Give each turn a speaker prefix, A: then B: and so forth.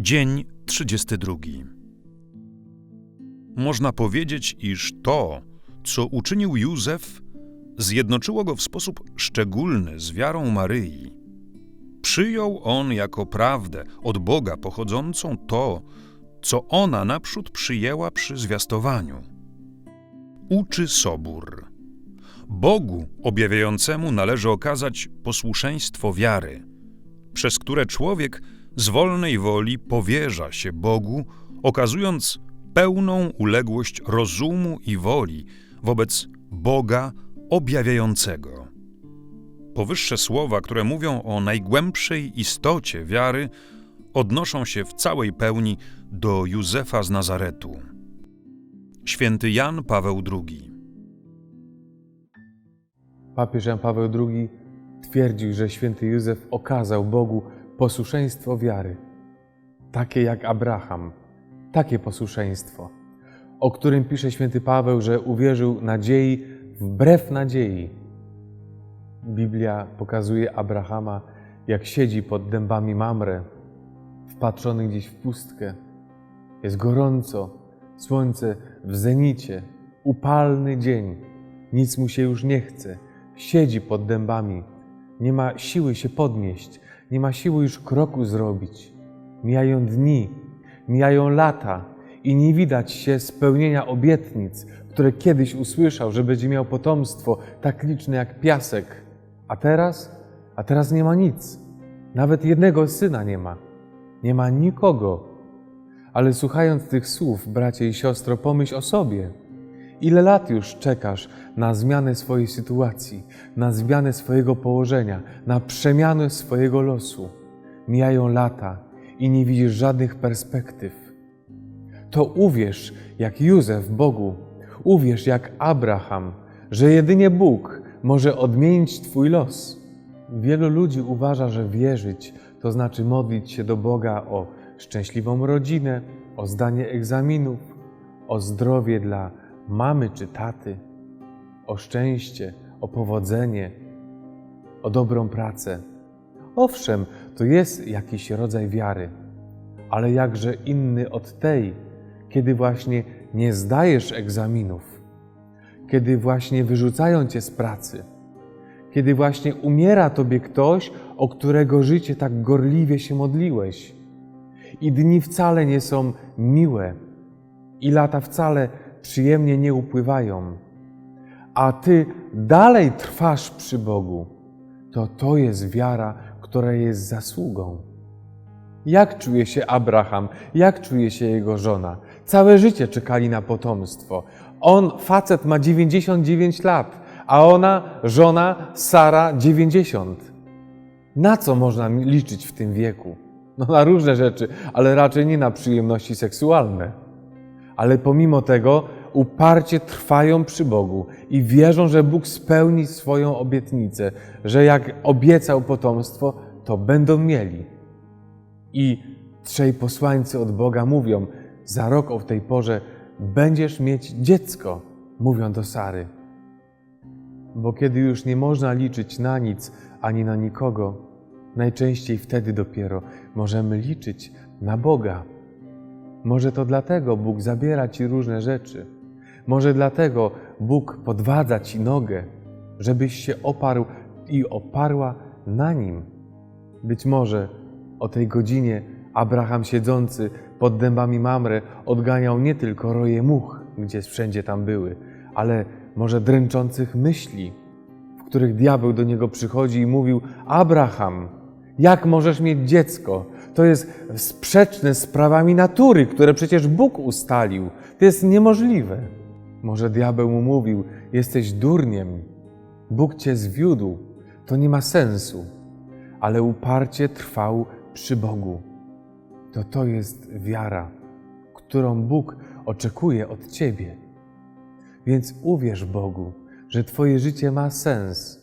A: Dzień 32. Można powiedzieć, iż to, co uczynił Józef, zjednoczyło go w sposób szczególny z wiarą Maryi. Przyjął on jako prawdę od Boga pochodzącą to, co ona naprzód przyjęła przy zwiastowaniu. Uczy Sobór. Bogu objawiającemu należy okazać posłuszeństwo wiary, przez które człowiek z wolnej woli powierza się Bogu, okazując pełną uległość rozumu i woli wobec Boga objawiającego. Powyższe słowa, które mówią o najgłębszej istocie wiary, odnoszą się w całej pełni do Józefa z Nazaretu. Święty Jan Paweł II.
B: Papież Jan Paweł II twierdził, że święty Józef okazał Bogu posłuszeństwo wiary, takie jak Abraham, takie posłuszeństwo, o którym pisze święty Paweł, że uwierzył nadziei wbrew nadziei. Biblia pokazuje Abrahama, jak siedzi pod dębami Mamre, wpatrzony gdzieś w pustkę. Jest gorąco, słońce w zenicie, upalny dzień, nic mu się już nie chce. Siedzi pod dębami, nie ma siły się podnieść, nie ma siły już kroku zrobić. Mijają dni, mijają lata i nie widać się spełnienia obietnic, które kiedyś usłyszał, że będzie miał potomstwo tak liczne jak piasek. A teraz? A teraz nie ma nic. Nawet jednego syna nie ma. Nie ma nikogo. Ale słuchając tych słów, bracie i siostro, pomyśl o sobie. Ile lat już czekasz na zmianę swojej sytuacji, na zmianę swojego położenia, na przemianę swojego losu? Mijają lata i nie widzisz żadnych perspektyw. To uwierz jak Józef Bogu, uwierz jak Abraham, że jedynie Bóg może odmienić Twój los. Wielu ludzi uważa, że wierzyć to znaczy modlić się do Boga o szczęśliwą rodzinę, o zdanie egzaminów, o zdrowie dla mamy czy taty, o szczęście, o powodzenie, o dobrą pracę. Owszem, to jest jakiś rodzaj wiary, ale jakże inny od tej, kiedy właśnie nie zdajesz egzaminów, kiedy właśnie wyrzucają cię z pracy, kiedy właśnie umiera tobie ktoś, o którego życie tak gorliwie się modliłeś. I dni wcale nie są miłe, i lata wcale przyjemnie nie upływają, a ty dalej trwasz przy Bogu, to to jest wiara, która jest zasługą. Jak czuje się Abraham, jak czuje się jego żona? Całe życie czekali na potomstwo. On, facet, ma 99 lat, a ona, żona, Sara, 90. Na co można liczyć w tym wieku? No na różne rzeczy, ale raczej nie na przyjemności seksualne. Ale pomimo tego uparcie trwają przy Bogu i wierzą, że Bóg spełni swoją obietnicę, że jak obiecał potomstwo, to będą mieli. I trzej posłańcy od Boga mówią: Za rok o tej porze będziesz mieć dziecko, mówią do Sary. Bo kiedy już nie można liczyć na nic ani na nikogo, najczęściej wtedy dopiero możemy liczyć na Boga. Może to dlatego Bóg zabiera ci różne rzeczy. Może dlatego Bóg podwadza ci nogę, żebyś się oparł i oparła na nim. Być może o tej godzinie Abraham siedzący pod dębami Mamre odganiał nie tylko roje much, gdzie wszędzie tam były, ale może dręczących myśli, w których diabeł do niego przychodzi i mówił: Abraham, jak możesz mieć dziecko? To jest sprzeczne z prawami natury, które przecież Bóg ustalił. To jest niemożliwe. Może diabeł mu mówił: Jesteś durniem, Bóg cię zwiódł, to nie ma sensu, ale uparcie trwał przy Bogu. To to jest wiara, którą Bóg oczekuje od ciebie. Więc uwierz Bogu, że Twoje życie ma sens